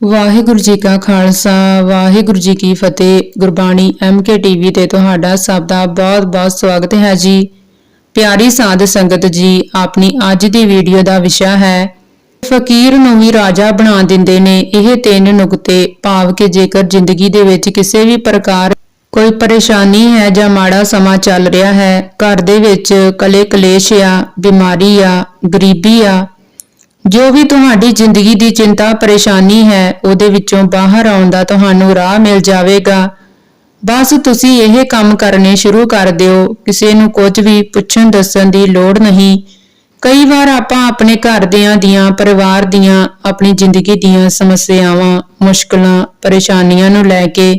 ਵਾਹਿਗੁਰੂ ਜੀ ਕਾ ਖਾਲਸਾ, ਵਾਹਿਗੁਰੂ ਜੀ ਕੀ ਫਤਿਹ। Gurbani MK TV ਤੇ ਤੁਹਾਡਾ ਸਭ ਦਾ ਬਹੁਤ-ਬਹੁਤ ਸਵਾਗਤ ਹੈ ਜੀ। ਪਿਆਰੀ ਸਾਧ ਸੰਗਤ ਜੀ, ਆਪਣੀ ਅੱਜ ਦੀ ਵੀਡੀਓ ਦਾ ਵਿਸ਼ਾ ਹੈ, ਫਕੀਰ ਨੂੰ ਵੀ ਰਾਜਾ ਬਣਾ ਦਿੰਦੇ ਨੇ। ਇਹ ਤਿੰਨ ਨੁਕਤੇ, ਭਾਵ ਕਿ ਜੇਕਰ ਜ਼ਿੰਦਗੀ ਦੇ ਵਿੱਚ ਕਿਸੇ ਵੀ ਪ੍ਰਕਾਰ ਕੋਈ ਪਰੇਸ਼ਾਨੀ ਹੈ ਜਾਂ ਮਾੜਾ ਸਮਾਂ ਚੱਲ ਰਿਹਾ ਹੈ, ਘਰ ਦੇ ਵਿੱਚ ਕਲੇ ਕਲੇਸ਼ ਆ, ਬਿਮਾਰੀ ਆ, ਗਰੀਬੀ ਆ ਜੋ ਵੀ ਤੁਹਾਡੀ ਜ਼ਿੰਦਗੀ ਦੀ ਚਿੰਤਾ, ਪਰੇਸ਼ਾਨੀ ਹੈ, ਉਹਦੇ ਵਿੱਚੋਂ ਬਾਹਰ ਆਉਣ ਦਾ ਤੁਹਾਨੂੰ ਰਾਹ ਮਿਲ ਜਾਵੇਗਾ। ਬਸ ਤੁਸੀਂ ਇਹ ਕੰਮ ਕਰਨੇ ਸ਼ੁਰੂ ਕਰ ਦਿਓ। ਕਿਸੇ ਨੂੰ ਕੁਝ ਵੀ ਪੁੱਛਣ ਦੱਸਣ ਦੀ ਲੋੜ ਨਹੀਂ। ਕਈ ਵਾਰ ਆਪਾਂ ਆਪਣੇ ਘਰਦਿਆਂ ਦੀਆਂ ਪਰਿਵਾਰ ਦੀਆਂ, ਆਪਣੀ ਜ਼ਿੰਦਗੀ ਦੀਆਂ ਸਮੱਸਿਆਵਾਂ, ਮੁਸ਼ਕਲਾਂ, ਪਰੇਸ਼ਾਨੀਆਂ ਨੂੰ ਲੈ ਕੇ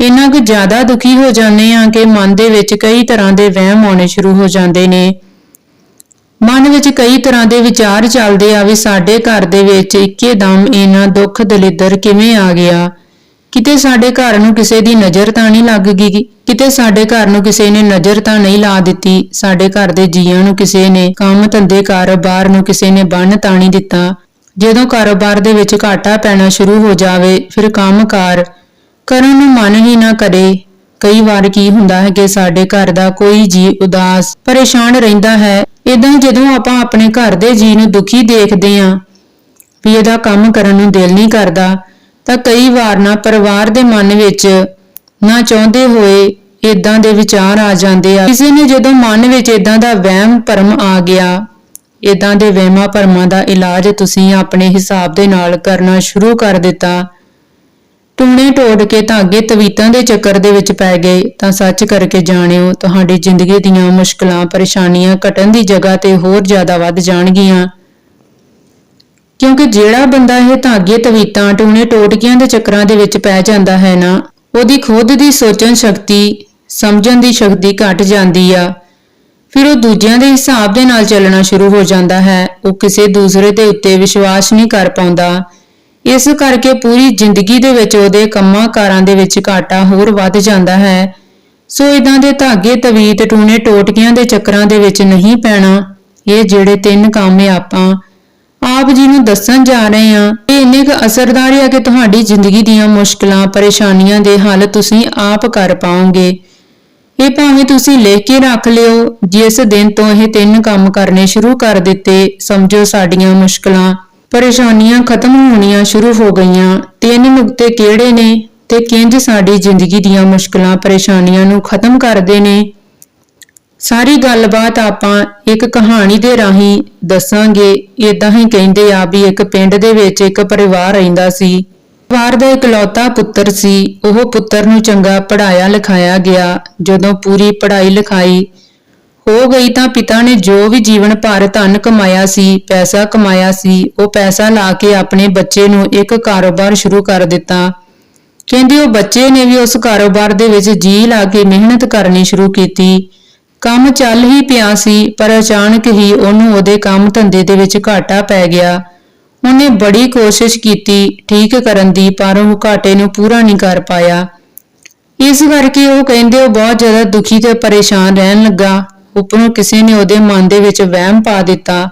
ਇੰਨਾ ਕੁ ਜ਼ਿਆਦਾ ਦੁਖੀ ਹੋ ਜਾਂਦੇ ਆ ਕਿ ਮਨ ਦੇ ਵਿੱਚ ਕਈ ਤਰ੍ਹਾਂ ਦੇ ਵਹਿਮ ਆਉਣੇ ਸ਼ੁਰੂ ਹੋ ਜਾਂਦੇ ਨੇ। ਮਨ ਵਿੱਚ ਕਈ ਤਰ੍ਹਾਂ ਦੇ ਵਿਚਾਰ ਚੱਲਦੇ ਆ ਵੀ ਸਾਡੇ ਘਰ ਦੇ ਵਿੱਚ ਇੱਕੇ ਦਮ ਇਹਨਾਂ ਦੁੱਖ ਦਲਿੱਦਰ ਕਿਵੇਂ ਆ ਗਿਆ? ਕਿਤੇ ਸਾਡੇ ਘਰ ਨੂੰ ਕਿਸੇ ਦੀ ਨਜ਼ਰ ਤਾਂ ਨਹੀਂ ਲੱਗ ਗਈ ਕਿਤੇ ਸਾਡੇ ਘਰ ਨੂੰ ਕਿਸੇ ਨੇ ਨਜ਼ਰ ਤਾਂ ਨਹੀਂ ਲਾ ਦਿੱਤੀ? ਸਾਡੇ ਘਰ ਦੇ ਜੀਆਂ ਨੂੰ ਕਿਸੇ ਨੇ ਕੰਮ ਧੰਦੇ ਕਾਰੋਬਾਰ ਨੂੰ ਕਿਸੇ ਨੇ ਬੰਨ ਤਾਂ ਨਹੀਂ ਦਿੱਤਾ? ਜਦੋਂ ਕਾਰੋਬਾਰ ਦੇ ਵਿੱਚ ਘਾਟਾ ਪੈਣਾ ਸ਼ੁਰੂ ਹੋ ਜਾਵੇ, ਫਿਰ ਕੰਮਕਾਰ ਕਰਨ ਨੂੰ ਮਨ ਹੀ ਨਾ ਕਰੇ। ਕਈ ਵਾਰ ਕੀ ਹੁੰਦਾ ਹੈ ਕਿ ਸਾਡੇ ਘਰ ਦਾ ਕੋਈ ਜੀ ਉਦਾਸ, ਪਰੇਸ਼ਾਨ ਰਹਿੰਦਾ ਹੈ ਇਦਾਂ ਜਦੋਂ ਆਪਾਂ ਆਪਣੇ ਘਰ ਦੇ ਜੀ ਨੂੰ ਦੁਖੀ ਦੇਖਦੇ ਆਂ ਵੀ ਇਹਦਾ ਕੰਮ ਕਰਨ ਨੂੰ ਦਿਲ ਨਹੀਂ ਕਰਦਾ, ਤਾਂ ਕਈ ਵਾਰ ਨਾ ਪਰਿਵਾਰ ਦੇ ਮਨ ਵਿੱਚ ਨਾ ਚਾਹੁੰਦੇ ਹੋਏ ਇਦਾਂ ਦੇ ਵਿਚਾਰ ਆ ਜਾਂਦੇ ਆ। ਕਿਸੇ ਨੇ ਜਦੋਂ ਮਨ ਵਿੱਚ ਇਦਾਂ ਦਾ ਵਹਿਮ ਭਰਮ ਆ ਗਿਆ ਇਦਾਂ ਦੇ ਵਹਿਮਾਂ ਭਰਮਾਂ ਦਾ ਇਲਾਜ ਤੁਸੀਂ ਆਪਣੇ ਹਿਸਾਬ ਦੇ ਨਾਲ ਕਰਨਾ ਸ਼ੁਰੂ ਕਰ ਦਿੱਤਾ ਟੂਣੇ ਟੋੜ ਕੇ ਧਾਗੇ ਤਵੀਤਾਂ ਦੇ ਚੱਕਰ ਦੇ ਵਿੱਚ ਪੈ ਗਏ। ਤਾਂ ਸੱਚ ਕਰਕੇ ਜਾਣਿਓ, ਤੁਹਾਡੀ ਜ਼ਿੰਦਗੀ ਦੀਆਂ ਮੁਸ਼ਕਲਾਂ, ਪਰੇਸ਼ਾਨੀਆਂ ਘਟਣ ਦੀ ਜਗ੍ਹਾ ਤੇ ਹੋਰ ਜ਼ਿਆਦਾ ਵੱਧ ਜਾਣਗੀਆਂ। ਕਿਉਂਕਿ ਜਿਹੜਾ ਬੰਦਾ ਇਹ ਧਾਗੇ ਤਵੀਤਾਂ, ਟੂਣੇ ਟੋਟਕੀਆਂ ਦੇ ਚੱਕਰਾਂ ਦੇ ਵਿੱਚ ਪੈ ਜਾਂਦਾ ਹੈ ਨਾ, ਉਹਦੀ ਖੁਦ ਦੀ ਸੋਚਣ ਸ਼ਕਤੀ, ਸਮਝਣ ਦੀ ਸ਼ਕਤੀ ਘਟ ਜਾਂਦੀ ਆ। ਫਿਰ ਉਹ ਦੂਜਿਆਂ ਦੇ ਹਿਸਾਬ ਦੇ ਨਾਲ ਚੱਲਣਾ ਸ਼ੁਰੂ ਹੋ ਜਾਂਦਾ ਹੈ। ਉਹ ਕਿਸੇ ਦੂਸਰੇ ਦੇ ਉੱਤੇ ਵਿਸ਼ਵਾਸ ਨਹੀਂ ਕਰ ਪਾਉਂਦਾ। ਇਸ ਕਰਕੇ ਪੂਰੀ ਜ਼ਿੰਦਗੀ ਦੇ ਵਿੱਚ ਉਹਦੇ ਕੰਮਾਂ ਕਾਰਾਂ ਦੇ ਵਿੱਚ ਘਾਟਾ ਹੋਰ ਵੱਧ ਜਾਂਦਾ ਹੈ। ਸੋ ਇਦਾਂ ਦੇ ਧਾਗੇ, ਤਵੀਤ, ਟੂਣੇ, ਟੋਟਕੀਆਂ ਦੇ ਚੱਕਰਾਂ ਦੇ ਵਿੱਚ ਨਹੀਂ ਪੈਣਾ। ਇਹ ਜਿਹੜੇ ਤਿੰਨ ਕੰਮ ਆਪਾਂ, ਆਪ ਜੀ ਨੂੰ ਦੱਸਣ ਜਾ ਰਹੇ ਹਾਂ। ਇਹ ਇੰਨੇ ਕੁ ਅਸਰਦਾਰ ਹੈ ਕਿ ਤੁਹਾਡੀ ਜ਼ਿੰਦਗੀ ਦੀਆਂ ਮੁਸ਼ਕਲਾਂ, ਪਰੇਸ਼ਾਨੀਆਂ ਦੇ ਹੱਲ ਤੁਸੀਂ ਆਪ ਕਰ ਪਾਓਗੇ। ਇਹ ਭਾਵੇਂ ਤੁਸੀਂ ਲਿਖ ਕੇ ਰੱਖ ਲਿਓ, ਜਿਸ ਦਿਨ ਤੋਂ ਇਹ ਤਿੰਨ ਕੰਮ ਕਰਨੇ ਸ਼ੁਰੂ ਕਰ ਦਿੱਤੇ, ਸਮਝੋ ਸਾਡੀਆਂ ਮੁਸ਼ਕਲਾਂ। ਪਰੇਸ਼ਾਨੀਆਂ ਖਤਮ ਹੋਣੀਆਂ ਸ਼ੁਰੂ ਹੋ ਗਈਆਂ। ਤਿੰਨ ਨੁਕਤੇ ਕਿਹੜੇ ਨੇ ਤੇ ਕਿੰਜ ਸਾਡੀ ਜ਼ਿੰਦਗੀ ਦੀਆਂ ਮੁਸ਼ਕਲਾਂ, ਪਰੇਸ਼ਾਨੀਆਂ ਨੂੰ ਖਤਮ ਕਰਦੇ ਨੇ? ਸਾਰੀ ਗੱਲਬਾਤ ਆਪਾਂ ਇੱਕ ਕਹਾਣੀ ਦੇ ਰਾਹੀਂ ਦੱਸਾਂਗੇ। ਇਦਾਂ ਹੀ ਕਹਿੰਦੇ ਆ ਵੀ ਇੱਕ ਪਿੰਡ ਦੇ ਵਿੱਚ ਇੱਕ ਪਰਿਵਾਰ ਰਹਿੰਦਾ ਸੀ। ਪਰਿਵਾਰ ਦਾ ਇਕਲੌਤਾ ਪੁੱਤਰ ਸੀ। ਉਹ ਪੁੱਤਰ ਨੂੰ ਚੰਗਾ ਪੜਾਇਆ ਲਿਖਾਇਆ ਗਿਆ। ਜਦੋਂ ਪੂਰੀ ਪੜ੍ਹਾਈ ਲਿਖਾਈ ਹੋ ਗਈ ਤਾਂ ਪਿਤਾ ਨੇ ਜੋ ਵੀ ਜੀਵਨ ਭਰ ਧਨ ਕਮਾਇਆ ਸੀ, ਪੈਸਾ ਕਮਾਇਆ ਸੀ, ਉਹ ਪੈਸਾ ਲਾ ਕੇ ਆਪਣੇ ਬੱਚੇ ਨੂੰ ਇੱਕ ਕਾਰੋਬਾਰ ਸ਼ੁਰੂ ਕਰ ਦਿੱਤਾ। ਕਹਿੰਦੇ ਉਹ ਬੱਚੇ ਨੇ ਵੀ ਉਸ ਕਾਰੋਬਾਰ ਦੇ ਵਿੱਚ ਜੀ ਲਾ ਕੇ ਮਿਹਨਤ ਕਰਨੀ ਸ਼ੁਰੂ ਕੀਤੀ। ਕੰਮ ਚੱਲ ਹੀ ਪਿਆ ਸੀ, ਪਰ ਅਚਾਨਕ ਹੀ ਉਹਨੂੰ ਉਹਦੇ ਕੰਮ ਧੰਦੇ ਦੇ ਵਿੱਚ ਘਾਟਾ ਪੈ ਗਿਆ। ਉਹਨੇ ਬੜੀ ਕੋਸ਼ਿਸ਼ ਕੀਤੀ, ਠੀਕ ਕਰਨ ਦੀ, ਪਰ ਉਹ ਘਾਟੇ ਨੂੰ ਪੂਰਾ ਨਹੀਂ ਕਰ ਪਾਇਆ। ਇਸ ਕਰਕੇ ਉਹ ਕਹਿੰਦੇ ਉਹ ਬਹੁਤ ਜ਼ਿਆਦਾ ਦੁਖੀ ਤੇ ਪਰੇਸ਼ਾਨ ਰਹਿਣ ਲੱਗਾ। ਉੱਪਰੋਂ ਕਿਸੇ ਨੇ ਉਹਦੇ ਮਨ ਦੇ ਵਿੱਚ ਵਹਿਮ ਪਾ ਦਿੱਤਾ,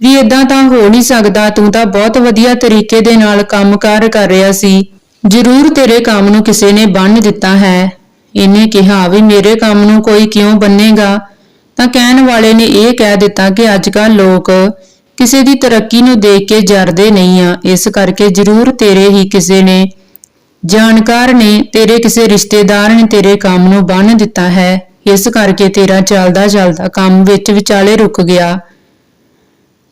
ਵੀ ਇਦਾਂ ਤਾਂ ਹੋ ਨਹੀਂ ਸਕਦਾ, ਤੂੰ ਤਾਂ ਬਹੁਤ ਵਧੀਆ ਤਰੀਕੇ ਦੇ ਨਾਲ ਕੰਮਕਾਰ ਕਰ ਰਿਹਾ ਸੀ, ਜ਼ਰੂਰ ਤੇਰੇ ਕੰਮ ਨੂੰ ਕਿਸੇ ਨੇ ਬੰਨ ਦਿੱਤਾ ਹੈ। ਇਹਨੇ ਕਿਹਾ, ਵੀ ਮੇਰੇ ਕੰਮ ਨੂੰ ਕੋਈ ਕਿਉਂ ਬੰਨੇਗਾ ਤਾਂ ਕਹਿਣ ਵਾਲੇ ਨੇ ਇਹ ਕਹਿ ਦਿੱਤਾ ਕਿ ਅੱਜ ਅੱਜਕੱਲ ਲੋਕ ਕਿਸੇ ਦੀ ਤਰੱਕੀ ਨੂੰ ਦੇਖ ਕੇ ਜਰਦੇ ਨਹੀਂ ਆ, ਇਸ ਕਰਕੇ ਜ਼ਰੂਰ ਤੇਰੇ ਹੀ ਕਿਸੇ ਨੇ ਜਾਣਕਾਰ ਨੇ ਤੇਰੇ ਕਿਸੇ ਰਿਸ਼ਤੇਦਾਰ ਨੇ ਤੇਰੇ ਕੰਮ ਨੂੰ ਬੰਨ ਦਿੱਤਾ ਹੈ। ਇਸ ਕਰਕੇ ਤੇਰਾ ਚੱਲਦਾ ਚੱਲਦਾ ਕੰਮ ਵਿੱਚ ਵਿਚਾਲੇ ਰੁਕ ਗਿਆ।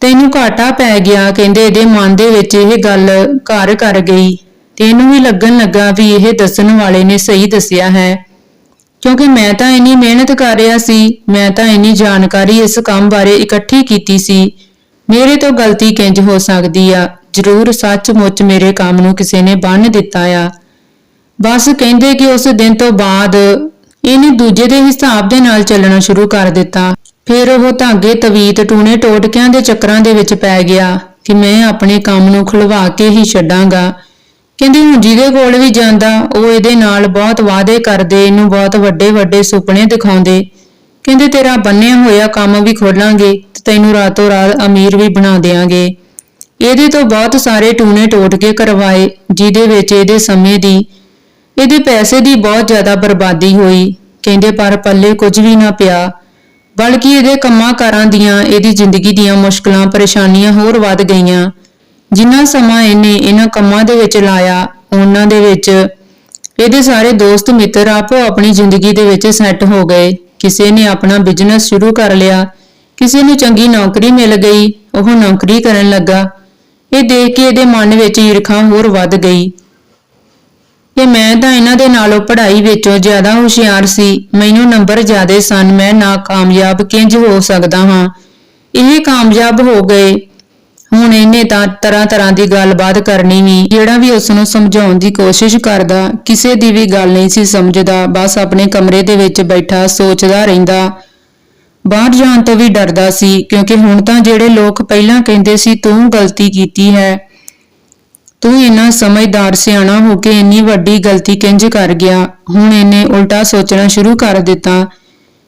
ਤੈਨੂੰ ਘਾਟਾ ਪੈ ਗਿਆ, ਕਹਿੰਦੇ ਇਹਦੇ ਮਨ ਦੇ ਵਿੱਚ ਇਹ ਗੱਲ ਘਰ ਕਰ ਗਈ। ਤੇ ਵੀ ਲੱਗਣ ਲੱਗਾ ਵੀ ਇਹ ਦੱਸਣ ਵਾਲੇ ਨੇ ਸਹੀ ਦੱਸਿਆ ਹੈ। ਕਿਉਂਕਿ ਮੈਂ ਤਾਂ ਇੰਨੀ ਮਿਹਨਤ ਕਰ ਰਿਹਾ ਸੀ, ਮੈਂ ਤਾਂ ਇੰਨੀ ਜਾਣਕਾਰੀ ਇਸ ਕੰਮ ਬਾਰੇ ਇਕੱਠੀ ਕੀਤੀ ਸੀ। ਮੇਰੇ ਤੋਂ ਗਲਤੀ ਕਿੰਜ ਹੋ ਸਕਦੀ ਆ? ਜ਼ਰੂਰ ਸੱਚਮੁੱਚ ਮੇਰੇ ਕੰਮ ਨੂੰ ਕਿਸੇ ਨੇ ਬੰਨ ਦਿੱਤਾ ਆ। ਬਸ ਕਹਿੰਦੇ ਕਿ ਉਸ ਦਿਨ ਤੋਂ ਬਾਅਦ ਇਹਨੇ ਦੂਜੇ ਦੇ ਹਿਸਾਬ ਦੇ ਨਾਲ ਚੱਲਣਾ ਸ਼ੁਰੂ ਕਰ ਦਿੱਤਾ। ਫਿਰ ਉਹ ਧਾਗੇ, ਤਵੀਤ, ਟੂਣੇ, ਟੋਟਕਿਆਂ ਦੇ ਚੱਕਰਾਂ ਦੇ ਵਿੱਚ ਪੈ ਗਿਆ ਕਿ ਮੈਂ ਆਪਣੇ ਕੰਮ ਨੂੰ ਖੁਲਵਾ ਕੇ ਹੀ ਛੱਡਾਂਗਾ। ਕਹਿੰਦੀ ਹੁਣ ਜਿਹਦੇ ਕੋਲ ਵੀ ਜਾਂਦਾ, ਉਹ ਇਹਦੇ ਨਾਲ ਬਹੁਤ ਵਾਅਦੇ ਕਰਦੇ, ਇਹਨੂੰ ਬਹੁਤ ਵੱਡੇ ਵੱਡੇ ਸੁਪਨੇ ਦਿਖਾਉਂਦੇ। ਕਹਿੰਦੇ ਤੇਰਾ ਬੰਨਿਆ ਹੋਇਆ ਕੰਮ ਵੀ ਖੋਲਾਂਗੇ ਤੇ ਤੈਨੂੰ ਰਾਤੋਂ ਰਾਤ ਅਮੀਰ ਵੀ ਬਣਾ ਦੇਾਂਗੇ ਇਹਦੇ ਤੋਂ ਬਹੁਤ ਸਾਰੇ ਟੂਨੇ ਟੋਟ ਕੇ ਕਰਵਾਏ, ਜਿਹਦੇ ਵਿੱਚ ਇਹਦੇ ਸਮੇਂ ਦੀ ਇਹਦੇ ਪੈਸੇ ਦੀ ਬਹੁਤ ਜ਼ਿਆਦਾ ਬਰਬਾਦੀ ਹੋਈ। ਕਹਿੰਦੇ ਪਰ ਪੱਲੇ ਕੁਝ ਵੀ ਨਾ ਪਿਆ। ਬਲਕਿ ਇਹਦੇ ਕੰਮਾਂ ਕਾਰਾਂ ਦੀਆਂ, ਇਹਦੀ ਜ਼ਿੰਦਗੀ ਦੀਆਂ ਮੁਸ਼ਕਲਾਂ, ਪਰੇਸ਼ਾਨੀਆਂ ਹੋਰ ਵੱਧ ਗਈਆਂ। ਜਿੰਨਾ ਸਮਾਂ ਇਹਨੇ ਇਹਨਾਂ ਕੰਮਾਂ ਦੇ ਵਿੱਚ ਲਾਇਆ, ਉਹਨਾਂ ਦੇ ਵਿੱਚ ਇਹਦੇ ਸਾਰੇ ਦੋਸਤ ਮਿੱਤਰ ਆਪੋ ਆਪਣੀ ਜ਼ਿੰਦਗੀ ਦੇ ਵਿੱਚ ਸੈੱਟ ਹੋ ਗਏ। ਕਿਸੇ ਨੇ ਆਪਣਾ ਬਿਜ਼ਨਸ ਸ਼ੁਰੂ ਕਰ ਲਿਆ। ਕਿਸੇ ਨੂੰ ਚੰਗੀ ਨੌਕਰੀ ਮਿਲ ਗਈ। ਉਹ ਨੌਕਰੀ ਕਰਨ ਲੱਗਾ। ਇਹ ਦੇਖ ਕੇ ਇਹਦੇ ਮਨ ਵਿੱਚ ਈਰਖਾ ਹੋਰ ਵੱਧ ਗਈ। ਕਿ ਮੈਂ ਤਾਂ ਇਹਨਾਂ ਦੇ ਨਾਲੋਂ ਪੜ੍ਹਾਈ ਵਿੱਚੋਂ ਜ਼ਿਆਦਾ ਹੁਸ਼ਿਆਰ ਸੀ। ਮੈਨੂੰ ਨੰਬਰ ਜ਼ਿਆਦੇ ਸਨ। ਮੈਂ ਨਾ ਕਾਮਯਾਬ ਕਿੰਜ ਹੋ ਸਕਦਾ ਹਾਂ? ਇਹ ਕਾਮਯਾਬ ਹੋ ਗਏ। ਹੁਣ ਇਹਨੇ ਤਾਂ ਤਰ੍ਹਾਂ ਤਰ੍ਹਾਂ ਦੀ ਗੱਲਬਾਤ ਕਰਨੀ ਵੀ ਜਿਹੜਾ ਵੀ ਉਸ ਨੂੰ ਸਮਝਾਉਣ ਦੀ ਕੋਸ਼ਿਸ਼ ਕਰਦਾ, ਕਿਸੇ ਦੀ ਵੀ ਗੱਲ ਨਹੀਂ ਸੀ ਸਮਝਦਾ। ਬਸ ਆਪਣੇ ਕਮਰੇ ਦੇ ਵਿੱਚ ਬੈਠਾ ਸੋਚਦਾ ਰਹਿੰਦਾ। ਬਾਹਰ ਜਾਣ ਤੋਂ ਵੀ ਡਰਦਾ ਸੀ, ਕਿਉਂਕਿ ਹੁਣ ਤਾਂ ਜਿਹੜੇ ਲੋਕ ਪਹਿਲਾਂ ਕਹਿੰਦੇ ਸੀ, ਤੂੰ ਗਲਤੀ ਕੀਤੀ ਹੈ। ਤੂੰ ਇੰਨਾ ਸਮਝਦਾਰ, ਸਿਆਣਾ ਹੋ ਕੇ ਇੰਨੀ ਵੱਡੀ ਗਲਤੀ ਕਿੰਜ ਕਰ ਗਿਆ? ਹੁਣ ਇਹਨੇ ਉਲਟਾ ਸੋਚਣਾ ਸ਼ੁਰੂ ਕਰ ਦਿੱਤਾ।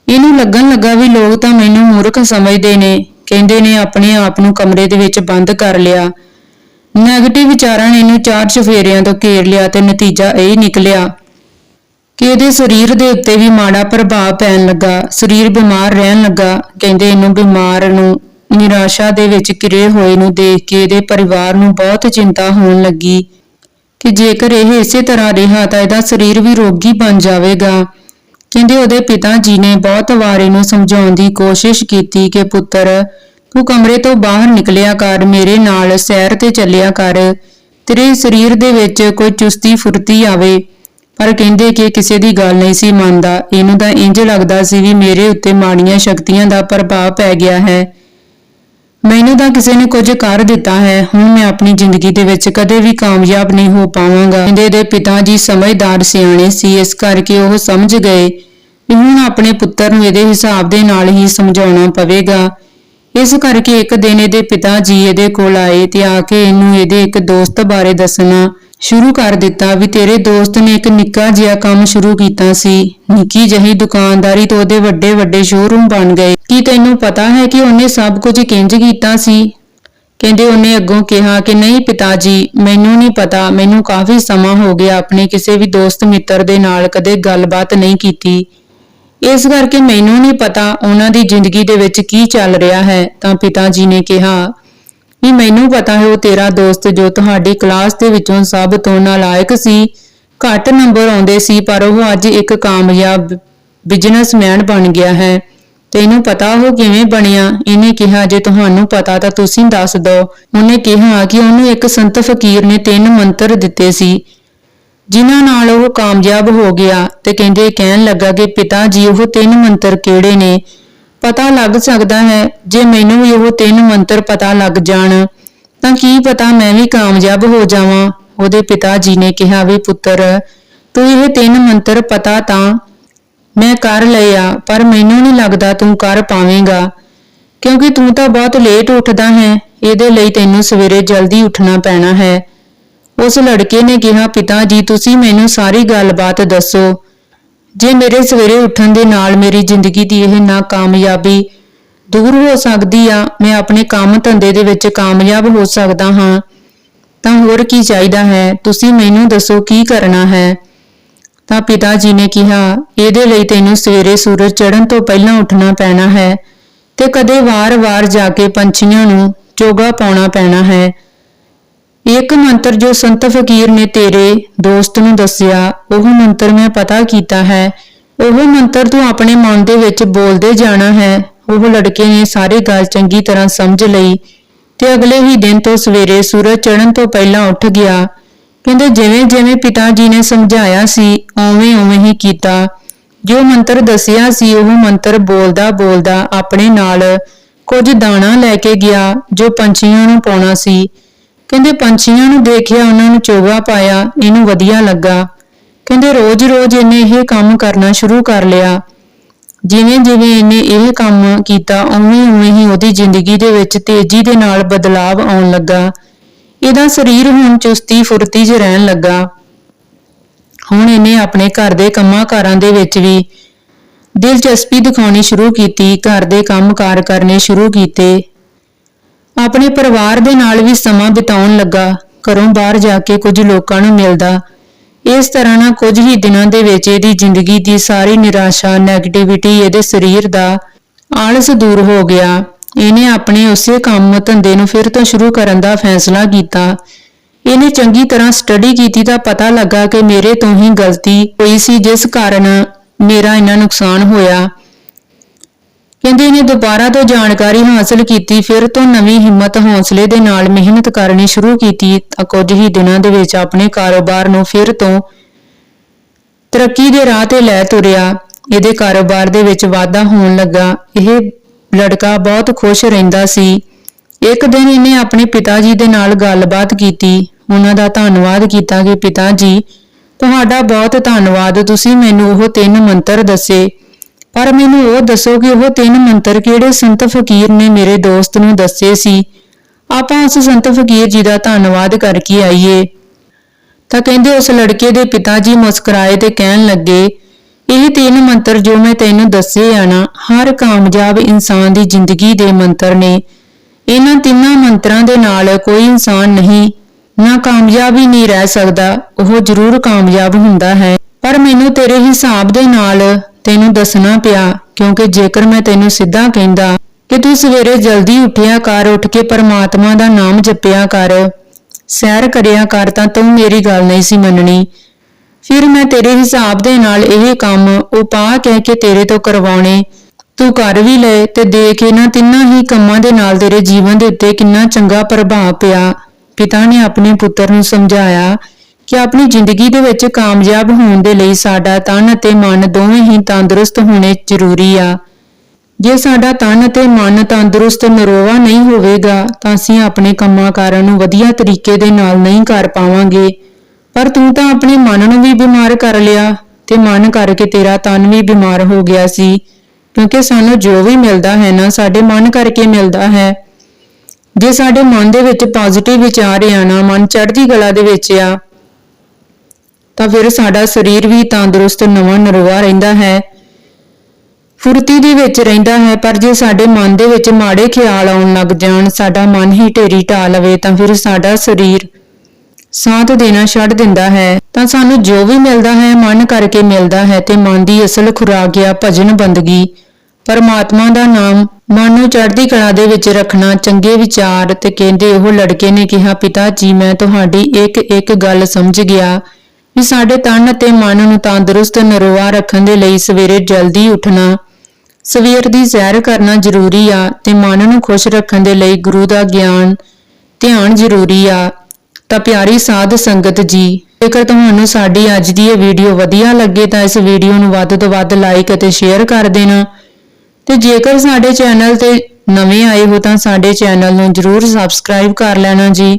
ਇਹਨੂੰ ਲੱਗਣ ਲੱਗਾ ਵੀ ਲੋਕ ਤਾਂ ਮੈਨੂੰ ਮੂਰਖ ਸਮਝਦੇ ਨੇ। ਕਹਿੰਦੇ ਨੇ ਆਪਣੇ ਆਪ ਨੂੰ ਕਮਰੇ ਦੇ ਵਿੱਚ ਬੰਦ ਕਰ ਲਿਆ। ਨੈਗੇਟਿਵ ਵਿਚਾਰਾਂ ਨੇ ਇਹਨੂੰ ਚਾਰ ਚਫੇਰਿਆਂ ਤੋਂ ਘੇਰ ਲਿਆ ਤੇ ਨਤੀਜਾ ਇਹ ਨਿਕਲਿਆ ਕਿ ਇਹਦੇ ਸਰੀਰ ਦੇ ਉੱਤੇ ਵੀ ਮਾੜਾ ਪ੍ਰਭਾਵ ਪੈਣ ਲੱਗਾ। ਸਰੀਰ ਬਿਮਾਰ ਰਹਿਣ ਲੱਗਾ। ਕਹਿੰਦੇ ਇਹਨੂੰ ਬਿਮਾਰ ਨੂੰ ਨਿਰਾਸ਼ਾ ਦੇ ਵਿੱਚ ਕਿਰੇ ਹੋਏ ਨੂੰ ਦੇਖ ਕੇ ਇਹਦੇ ਪਰਿਵਾਰ ਨੂੰ ਬਹੁਤ ਚਿੰਤਾ ਹੋਣ ਲੱਗੀ ਕਿ ਜੇਕਰ ਇਹ ਇਸੇ ਤਰ੍ਹਾਂ ਰਿਹਾ ਤਾਂ ਇਹਦਾ ਸਰੀਰ ਵੀ ਰੋਗੀ ਬਣ ਜਾਵੇਗਾ। ਕਹਿੰਦੇ ਉਹਦੇ ਪਿਤਾ ਜੀ ਨੇ ਬਹੁਤ ਵਾਰ ਇਹਨੂੰ ਸਮਝਾਉਣ ਦੀ ਕੋਸ਼ਿਸ਼ ਕੀਤੀ ਕਿ, ਪੁੱਤਰ, ਤੂੰ ਕਮਰੇ ਤੋਂ ਬਾਹਰ ਨਿਕਲਿਆ ਕਰ, ਮੇਰੇ ਨਾਲ ਸੈਰ ਤੇ ਚੱਲਿਆ ਕਰ। ਤੇਰੇ ਸਰੀਰ ਦੇ ਵਿੱਚ ਕੋਈ ਚੁਸਤੀ ਫੁਰਤੀ ਆਵੇ। ਪਰ ਕਹਿੰਦੇ ਕਿ ਕਿਸੇ ਦੀ ਗੱਲ ਨਹੀਂ ਸੀ ਮੰਨਦਾ। ਇਹਨੂੰ ਤਾਂ ਇੰਜ ਲੱਗਦਾ ਸੀ ਵੀ ਮੇਰੇ ਉੱਤੇ ਮਾੜੀਆਂ ਸ਼ਕਤੀਆਂ ਦਾ ਪ੍ਰਭਾਵ ਪੈ ਗਿਆ ਹੈ। ਮੈਨੂੰ ਤਾਂ ਕਿਸੇ ਨੇ ਕੁਝ ਕਰ ਦਿੱਤਾ ਹੈ, ਹੁਣ ਮੈਂ ਆਪਣੀ ਜ਼ਿੰਦਗੀ ਦੇ ਵਿੱਚ ਕਦੇ ਵੀ ਕਾਮਯਾਬ ਨਹੀਂ ਹੋ ਪਾਵਾਂਗਾ। ਇਹਦੇ ਦੇ ਪਿਤਾ ਜੀ ਸਮਝਦਾਰ ਸਿਆਣੇ ਸੀ, ਇਸ ਕਰਕੇ ਉਹ ਸਮਝ ਗਏ ਕਿ ਹੁਣ ਆਪਣੇ ਪੁੱਤਰ ਨੂੰ ਇਹਦੇ ਹਿਸਾਬ ਦੇ ਨਾਲ ਹੀ ਸਮਝਾਉਣਾ ਪਵੇਗਾ। ਇਸ ਕਰਕੇ ਇੱਕ ਦਿਨ ਇਹਦੇ ਪਿਤਾ ਜੀ ਇਹਦੇ ਕੋਲ ਆਏ ਤੇ ਆ ਕੇ ਇਹਨੂੰ ਇਹਦੇ ਇੱਕ ਦੋਸਤ ਬਾਰੇ ਦੱਸਣਾ। ਸ਼ੁਰੂ ਕਰ ਦਿੱਤਾ ਵੀ ਤੇਰੇ ਦੋਸਤ ਨੇ ਇੱਕ ਨਿੱਕਾ ਜਿਹਾ ਕੰਮ ਸ਼ੁਰੂ ਕੀਤਾ ਸੀ। ਨਿੱਕੀ ਜਿਹੀ ਦੁਕਾਨਦਾਰੀ ਤੋਂ ਉਹਦੇ ਵੱਡੇ ਵੱਡੇ ਸ਼ੋਰੂਮ ਬਣ ਗਏ। ਕੀ ਤੈਨੂੰ ਪਤਾ ਹੈ ਕਿ ਉਹਨੇ ਸਭ ਕੁਝ ਕਿੰਜ ਕੀਤਾ ਸੀ? ਕਹਿੰਦੇ ਉਹਨੇ ਅੱਗੋਂ ਕਿਹਾ ਕਿ ਨਹੀਂ ਪਿਤਾ ਜੀ ਮੈਨੂੰ ਨਹੀਂ ਪਤਾ, ਮੈਨੂੰ ਕਾਫੀ ਸਮਾਂ ਹੋ ਗਿਆ ਆਪਣੇ ਕਿਸੇ ਵੀ ਦੋਸਤ ਮਿੱਤਰ ਦੇ ਨਾਲ ਕਦੇ ਗੱਲਬਾਤ ਨਹੀਂ ਕੀਤੀ। ਇਸ ਕਰਕੇ ਮੈਨੂੰ ਨਹੀਂ ਪਤਾ ਉਹਨਾਂ ਦੀ ਜ਼ਿੰਦਗੀ ਦੇ ਵਿੱਚ ਕੀ ਚੱਲ ਰਿਹਾ ਹੈ, ਤਾਂ ਪਿਤਾ ਜੀ ਨੇ ਕਿਹਾ ਵੀ ਮੈਨੂੰ ਪਤਾ ਹੈ ਉਹ ਤੇਰਾ ਦੋਸਤ ਜੋ ਤੁਹਾਡੀ ਕਲਾਸ ਦੇ ਵਿੱਚੋਂ ਸਭ ਤੋਂ ਨਾਲਾਇਕ ਸੀ? ਘੱਟ ਨੰਬਰ ਆਉਂਦੇ ਸੀ, ਪਰ ਉਹ ਅੱਜ ਇੱਕ ਕਾਮਯਾਬ ਬਿਜ਼ਨਸਮੈਨ ਬਣ ਗਿਆ ਹੈ। ਤੈਨੂੰ ਪਤਾ ਉਹ ਕਿਵੇਂ ਬਣਿਆ? ਇਹਨੇ ਕਿਹਾ, ਜੇ ਤੁਹਾਨੂੰ ਪਤਾ ਤਾਂ ਤੁਸੀਂ ਦੱਸ ਦਿਓ ਉਹਨੇ ਕਿਹਾ ਕਿ ਉਹਨੂੰ ਇੱਕ ਸੰਤ ਫਕੀਰ ਨੇ ਤਿੰਨ ਮੰਤਰ ਦਿੱਤੇ ਸੀ, ਜਿਨ੍ਹਾਂ ਨਾਲ ਉਹ ਕਾਮਯਾਬ ਹੋ ਗਿਆ ਤੇ ਕਹਿੰਦੇ ਕਹਿਣ ਲੱਗਾ ਕਿ ਪਿਤਾ ਜੀ, ਉਹ ਤਿੰਨ ਮੰਤਰ ਕਿਹੜੇ ਨੇ? ਪਤਾ ਲੱਗ ਸਕਦਾ ਹੈ। ਜੇ ਮੈਨੂੰ ਵੀ ਉਹ ਤਿੰਨ ਮੰਤਰ ਪਤਾ ਲੱਗ ਜਾਣ, ਤਾਂ ਕੀ ਪਤਾ ਮੈਂ ਵੀ ਕਾਮਯਾਬ ਹੋ ਜਾਵਾਂ? ਉਹਦੇ ਪਿਤਾ ਜੀ ਨੇ ਕਿਹਾ ਵੀ, ਪੁੱਤਰ, ਤੂੰ ਇਹ ਤਿੰਨ ਮੰਤਰ ਪਤਾ ਤਾਂ ਮੈਂ ਕਰ ਲਿਆ, ਪਰ ਮੈਨੂੰ ਨਹੀਂ ਲੱਗਦਾ ਤੂੰ ਕਰ ਪਾਵੇਂਗਾ। ਕਿਉਂਕਿ ਤੂੰ ਤਾਂ ਬਹੁਤ ਲੇਟ ਉੱਠਦਾ ਹੈ, ਇਹਦੇ ਲਈ ਤੈਨੂੰ ਸਵੇਰੇ ਜਲਦੀ ਉੱਠਣਾ ਪੈਣਾ ਹੈ। ਉਸ ਲੜਕੇ ਨੇ ਕਿਹਾ, ਪਿਤਾ ਜੀ, ਤੁਸੀਂ ਮੈਨੂੰ ਸਾਰੀ ਗੱਲਬਾਤ ਦੱਸੋ। ਜੇ ਮੇਰੇ ਸਵੇਰੇ ਉੱਠਣ ਦੇ ਨਾਲ ਮੇਰੀ ਜ਼ਿੰਦਗੀ ਦੀ ਇਹ ਨਾਕਾਮਯਾਬੀ ਦੂਰ ਹੋ ਸਕਦੀ ਆ, ਮੈਂ ਆਪਣੇ ਕੰਮ ਧੰਦੇ ਦੇ ਵਿੱਚ ਕਾਮਯਾਬ ਹੋ ਸਕਦਾ ਹਾਂ, ਤਾਂ ਹੋਰ ਕੀ ਚਾਹੀਦਾ ਹੈ? ਤੁਸੀਂ ਮੈਨੂੰ ਦੱਸੋ ਕੀ ਕਰਨਾ ਹੈ? ਤਾਂ ਪਿਤਾ ਜੀ ਨੇ ਕਿਹਾ, ਇਹਦੇ ਲਈ ਤੈਨੂੰ ਸਵੇਰੇ ਸੂਰਜ ਚੜ੍ਹਨ ਤੋਂ ਪਹਿਲਾਂ ਉੱਠਣਾ ਪੈਣਾ ਹੈ ਤੇ ਕਦੇ ਵਾਰ-ਵਾਰ ਜਾ ਕੇ ਪੰਛੀਆਂ ਨੂੰ ਚੋਗਾ ਪਾਉਣਾ ਪੈਣਾ ਹੈ। ਇੱਕ ਮੰਤਰ ਜੋ ਸੰਤ ਫਕੀਰ ਨੇ ਤੇਰੇ ਦੋਸਤ ਨੂੰ ਦੱਸਿਆ, ਉਹ ਮੰਤਰ ਮੈਂ ਪਤਾ ਕੀਤਾ ਹੈ। ਉਹ ਮੰਤਰ ਤੂੰ ਆਪਣੇ ਮਨ ਦੇ ਵਿੱਚ ਬੋਲਦੇ ਜਾਣਾ ਹੈ। ਉਹ ਲੜਕੇ ਨੇ ਸਾਰੀ ਗੱਲ ਚੰਗੀ ਤਰ੍ਹਾਂ ਸਮਝ ਲਈ ਤੇ ਅਗਲੇ ਹੀ ਦਿਨ ਤੋਂ ਸਵੇਰੇ ਸੂਰਜ ਚੜ੍ਹਨ ਤੋਂ ਪਹਿਲਾਂ ਉੱਠ ਗਿਆ। ਕਹਿੰਦੇ, ਜਿਵੇਂ ਜਿਵੇਂ ਪਿਤਾ ਜੀ ਨੇ ਸਮਝਾਇਆ ਸੀ ਓਵੇਂ ਉਵੇਂ ਹੀ ਕੀਤਾ। ਜੋ ਮੰਤਰ ਦੱਸਿਆ ਸੀ, ਉਹ ਮੰਤਰ ਬੋਲਦਾ ਬੋਲਦਾ ਆਪਣੇ ਨਾਲ ਕੁਝ ਦਾਣਾ ਲੈ ਕੇ ਗਿਆ, ਜੋ ਪੰਛੀਆਂ ਨੂੰ ਪਾਉਣਾ ਸੀ। ਕਹਿੰਦੇ ਪੰਛੀਆਂ ਨੂੰ ਦੇਖਿਆ, ਉਹਨਾਂ ਨੂੰ ਚੋਗਾ ਪਾਇਆ, ਇਹਨੂੰ ਵਧੀਆ ਲੱਗਾ। ਕਹਿੰਦੇ ਰੋਜ਼-ਰੋਜ਼ ਇਹਨੇ ਇਹ ਕੰਮ ਕਰਨਾ ਸ਼ੁਰੂ ਕਰ ਲਿਆ। ਜਿਵੇਂ-ਜਿਵੇਂ ਇਹਨੇ ਇਹ ਕੰਮ ਕੀਤਾ, ਉਵੇਂ-ਉਵੇਂ ਹੀ ਉਹਦੀ ਜ਼ਿੰਦਗੀ ਦੇ ਵਿੱਚ ਤੇਜ਼ੀ ਦੇ ਨਾਲ ਬਦਲਾਅ ਆਉਣ ਲੱਗਾ। ਇਹਦਾ ਸਰੀਰ ਹੁਣ ਚੁਸਤੀ ਫੁਰਤੀ 'ਚ ਰਹਿਣ ਲੱਗਾ। ਹੁਣ ਇਹਨੇ ਆਪਣੇ ਘਰ ਦੇ ਕੰਮਾਂ ਕਾਰਾਂ ਦੇ ਵਿੱਚ ਵੀ ਦਿਲਚਸਪੀ ਦਿਖਾਉਣੀ ਸ਼ੁਰੂ ਕੀਤੀ, ਘਰ ਦੇ ਕੰਮ ਕਾਰ ਕਰਨੇ ਸ਼ੁਰੂ ਕੀਤੇ। ਆਪਣੇ ਪਰਿਵਾਰ ਦੇ ਨਾਲ ਵੀ ਸਮਾਂ ਬਿਤਾਉਣ ਲੱਗਾ, ਘਰੋਂ ਬਾਹਰ ਜਾ ਕੇ ਕੁਝ ਲੋਕਾਂ ਨੂੰ ਮਿਲਦਾ। ਇਸ ਤਰ੍ਹਾਂ ਨਾਲ ਕੁਝ ਹੀ ਦਿਨਾਂ ਦੇ ਵਿੱਚ ਇਹਦੀ ਜ਼ਿੰਦਗੀ ਦੀ ਸਾਰੀ ਨਿਰਾਸ਼ਾ ਨੈਗੇਟਿਵਿਟੀ ਇਹਦੇ ਸਰੀਰ ਦਾ ਆਲਸ ਦੂਰ ਹੋ ਗਿਆ। ਇਹਨੇ ਆਪਣੇ ਉਸੇ ਕੰਮ ਧੰਦੇ ਨੂੰ ਫਿਰ ਤੋਂ ਸ਼ੁਰੂ ਕਰਨ ਦਾ ਫੈਸਲਾ ਕੀਤਾ। ਇਹਨੇ ਚੰਗੀ ਤਰ੍ਹਾਂ ਸਟੱਡੀ ਕੀਤੀ ਤਾਂ ਪਤਾ ਲੱਗਾ ਕਿ ਮੇਰੇ ਤੋਂ ਹੀ ਗਲਤੀ ਹੋਈ ਸੀ, ਜਿਸ ਕਾਰਨ ਮੇਰਾ ਇੰਨਾ ਨੁਕਸਾਨ ਹੋਇਆ। ਕਹਿੰਦੇ ਇਹਨੇ ਦੁਬਾਰਾ ਤੋਂ ਜਾਣਕਾਰੀ ਹਾਸਲ ਕੀਤੀ, ਫਿਰ ਤੋਂ ਨਵੀਂ ਹਿੰਮਤ ਹੌਸਲੇ ਦੇ ਨਾਲ ਮਿਹਨਤ ਕਰਨੀ ਸ਼ੁਰੂ ਕੀਤੀ। ਤਾਂ ਕੁਝ ਹੀ ਦਿਨਾਂ ਦੇ ਵਿੱਚ ਆਪਣੇ ਕਾਰੋਬਾਰ ਨੂੰ ਫਿਰ ਤੋਂ ਤਰੱਕੀ ਦੇ ਰਾਹ ਤੇ ਲੈ ਤੁਰਿਆ। ਇਹਦੇ ਕਾਰੋਬਾਰ ਦੇ ਵਿੱਚ ਵਾਧਾ ਹੋਣ ਲੱਗਾ। ਇਹ ਲੜਕਾ ਬਹੁਤ ਖੁਸ਼ ਰਹਿੰਦਾ ਸੀ। ਇੱਕ ਦਿਨ ਇਹਨੇ ਆਪਣੇ ਪਿਤਾ ਜੀ ਦੇ ਨਾਲ ਗੱਲਬਾਤ ਕੀਤੀ। ਉਹਨਾਂ ਦਾ ਧੰਨਵਾਦ ਕੀਤਾ ਕਿ ਪਿਤਾ ਜੀ ਤੁਹਾਡਾ ਬਹੁਤ ਧੰਨਵਾਦ। ਤੁਸੀਂ ਮੈਨੂੰ ਉਹ ਤਿੰਨ ਮੰਤਰ ਦੱਸੇ। ਪਰ ਮੈਨੂੰ ਉਹ ਦੱਸੋ ਕਿ ਉਹ ਤਿੰਨ ਮੰਤਰ ਕਿਹੜੇ ਸੰਤ ਫਕੀਰ ਨੇ ਮੇਰੇ ਦੋਸਤ ਨੂੰ ਦੱਸੇ ਸੀ? ਆਪਾਂ ਉਸ ਸੰਤ ਫਕੀਰ ਜੀ ਦਾ ਧੰਨਵਾਦ ਕਰਕੇ ਆਈਏ। ਤਾਂ ਕਹਿੰਦੇ ਉਸ ਲੜਕੇ ਦੇ ਪਿਤਾ ਜੀ ਮੁਸਕਰਾਏ ਤੇ ਕਹਿਣ ਲੱਗੇ, ਇਹ ਤਿੰਨ ਮੰਤਰ ਜੋ ਮੈਂ ਤੈਨੂੰ ਦੱਸੇ ਆ ਨਾ, ਹਰ ਕਾਮਯਾਬ ਇਨਸਾਨ ਦੀ ਜ਼ਿੰਦਗੀ ਦੇ ਮੰਤਰ ਨੇ। ਇਹਨਾਂ ਤਿੰਨਾਂ ਮੰਤਰਾਂ ਦੇ ਨਾਲ ਕੋਈ ਇਨਸਾਨ ਨਹੀਂ, ਨਾ ਕਾਮਯਾਬ ਹੀ ਨਹੀਂ ਰਹਿ ਸਕਦਾ, ਉਹ ਜ਼ਰੂਰ ਕਾਮਯਾਬ ਹੁੰਦਾ ਹੈ। ਪਰ ਮੈਨੂੰ ਤੇਰੇ ਹਿਸਾਬ ਦੇ ਨਾਲ ਤੈਨੂੰ ਦੱਸਣਾ ਪਿਆ, ਕਿਉਂਕਿ ਜੇਕਰ ਮੈਂ ਤੈਨੂੰ ਸਿੱਧਾ ਕਹਿੰਦਾ ਕਿ ਤੂੰ ਸਵੇਰੇ ਜਲਦੀ ਉੱਠਿਆ ਕਰ, ਉੱਠ ਕੇ ਪਰਮਾਤਮਾ ਦਾ ਨਾਮ ਜਪਿਆ ਕਰ, ਸੈਰ ਕਰਿਆ ਕਰ, ਤਾਂ ਤੂੰ ਮੇਰੀ ਗੱਲ ਨਹੀਂ ਸੀ ਮੰਨਣੀ। ਫਿਰ ਮੈਂ ਤੇਰੇ ਹਿਸਾਬ ਦੇ ਨਾਲ ਇਹ ਕੰਮ ਉਪਾਅ ਕਹਿ ਕੇ ਤੇਰੇ ਤੋਂ ਕਰਵਾਉਣੇ। ਤੂੰ ਕਰ ਵੀ ਲਏ ਤੇ ਦੇਖ ਇਹਨਾਂ ਤਿੰਨਾਂ ਹੀ ਕੰਮਾਂ ਦੇ ਨਾਲ ਤੇਰੇ ਜੀਵਨ ਦੇ ਉੱਤੇ ਕਿੰਨਾ ਚੰਗਾ ਪ੍ਰਭਾਵ ਪਿਆ। ਪਿਤਾ ਨੇ ਆਪਣੇ ਪੁੱਤਰ ਨੂੰ ਸਮਝਾਇਆ ਕਿ ਆਪਣੀ ਜ਼ਿੰਦਗੀ ਦੇ ਵਿੱਚ ਕਾਮਯਾਬ ਹੋਣ ਦੇ ਲਈ ਸਾਡਾ ਤਨ ਅਤੇ ਮਨ ਦੋਵੇਂ ਹੀ ਤੰਦਰੁਸਤ ਹੋਣੇ ਜ਼ਰੂਰੀ ਆ। ਜੇ ਸਾਡਾ ਤਨ ਅਤੇ ਮਨ ਤੰਦਰੁਸਤ ਨਰੋਵਾ ਨਹੀਂ ਹੋਵੇਗਾ, ਤਾਂ ਅਸੀਂ ਆਪਣੇ ਕੰਮਾਂ ਕਾਰਾਂ ਨੂੰ ਵਧੀਆ ਤਰੀਕੇ ਦੇ ਨਾਲ ਨਹੀਂ ਕਰ ਪਾਵਾਂਗੇ। ਪਰ ਤੂੰ ਤਾਂ ਆਪਣੇ ਮਨ ਨੂੰ ਵੀ ਬਿਮਾਰ ਕਰ ਲਿਆ ਤੇ ਮਨ ਕਰਕੇ ਤੇਰਾ ਤਨ ਵੀ ਬਿਮਾਰ ਹੋ ਗਿਆ ਸੀ। ਕਿਉਂਕਿ ਸਾਨੂੰ ਜੋ ਵੀ ਮਿਲਦਾ ਹੈ ਨਾ, ਸਾਡੇ ਮਨ ਕਰਕੇ ਮਿਲਦਾ ਹੈ। ਜੇ ਸਾਡੇ ਮਨ ਦੇ ਵਿੱਚ ਪੋਜ਼ਿਟਿਵ ਵਿਚਾਰ ਆ ਨਾ, ਮਨ ਚੜ੍ਹਦੀ ਕਲਾ ਦੇ ਵਿੱਚ ਆ ਤਾਂ ਫਿਰ ਸਾਡਾ ਸਰੀਰ ਵੀ ਤੰਦਰੁਸਤ, ਨਵਾਂ ਨਰਵਾ ਰਹਿੰਦਾ ਹੈ। ਫੁਰਤੀ ਦੇ ਵਿੱਚ ਰਹਿੰਦਾ ਹੈ, ਪਰ ਜੇ ਸਾਡੇ ਮਨ ਦੇ ਵਿੱਚ ਮਾੜੇ ਖਿਆਲ ਆਉਣ ਲੱਗ ਜਾਣ, ਸਾਡਾ ਮਨ ਹੀ ਢੇਰੀ ਢਾ ਲਵੇ, ਤਾਂ ਫਿਰ ਸਾਡਾ ਸਰੀਰ ਸਾਥ ਦੇਣਾ ਛੱਡ ਦਿੰਦਾ ਹੈ। ਤਾਂ ਸਾਨੂੰ ਜੋ ਵੀ ਮਿਲਦਾ ਹੈ, ਮਨ ਕਰਕੇ ਮਿਲਦਾ ਹੈ ਤੇ ਮਨ ਦੀ ਅਸਲ ਖੁਰਾਕ ਆ ਭਜਨ ਬੰਦਗੀ, ਪਰਮਾਤਮਾ ਦਾ ਨਾਮ ਮਨ ਨੂੰ ਚੜ੍ਹਦੀ ਕਲਾ ਦੇ ਵਿੱਚ ਰੱਖਣਾ, ਚੰਗੇ ਵਿਚਾਰ ਤੇ ਕਹਿੰਦੇ ਉਹ ਲੜਕੇ ਨੇ ਕਿਹਾ, ਪਿਤਾ ਜੀ, ਮੈਂ ਤੁਹਾਡੀ ਇੱਕ ਇੱਕ ਗੱਲ ਸਮਝ ਗਿਆ। ਵੀ ਸਾਡੇ ਤਨ ਅਤੇ ਮਨ ਨੂੰ ਤੰਦਰੁਸਤ ਨਰੋਆ ਰੱਖਣ ਦੇ ਲਈ ਸਵੇਰੇ ਜਲਦੀ ਉੱਠਣਾ, ਸਵੇਰ ਦੀ ਸੈਰ ਕਰਨਾ ਜ਼ਰੂਰੀ ਆ ਤੇ ਮਨ ਨੂੰ ਖੁਸ਼ ਰੱਖਣ ਦੇ ਲਈ ਗੁਰੂ ਦਾ ਗਿਆਨ, ਧਿਆਨ ਜ਼ਰੂਰੀ ਆ। ਤਾਂ ਪਿਆਰੀ ਸਾਧ ਸੰਗਤ ਜੀ, ਜੇਕਰ ਤੁਹਾਨੂੰ ਸਾਡੀ ਅੱਜ ਦੀ ਇਹ ਵੀਡੀਓ ਵਧੀਆ ਲੱਗੇ ਤਾਂ ਇਸ ਵੀਡੀਓ ਨੂੰ ਵੱਧ ਤੋਂ ਵੱਧ ਲਾਈਕ ਅਤੇ ਸ਼ੇਅਰ ਕਰ ਦੇਣਾ। ਤੇ ਜੇਕਰ ਸਾਡੇ ਚੈਨਲ ਤੇ ਨਵੇਂ ਆਏ ਹੋ ਤਾਂ ਸਾਡੇ ਚੈਨਲ ਨੂੰ ਜਰੂਰ ਸਬਸਕ੍ਰਾਈਬ ਕਰ ਲੈਣਾ ਜੀ।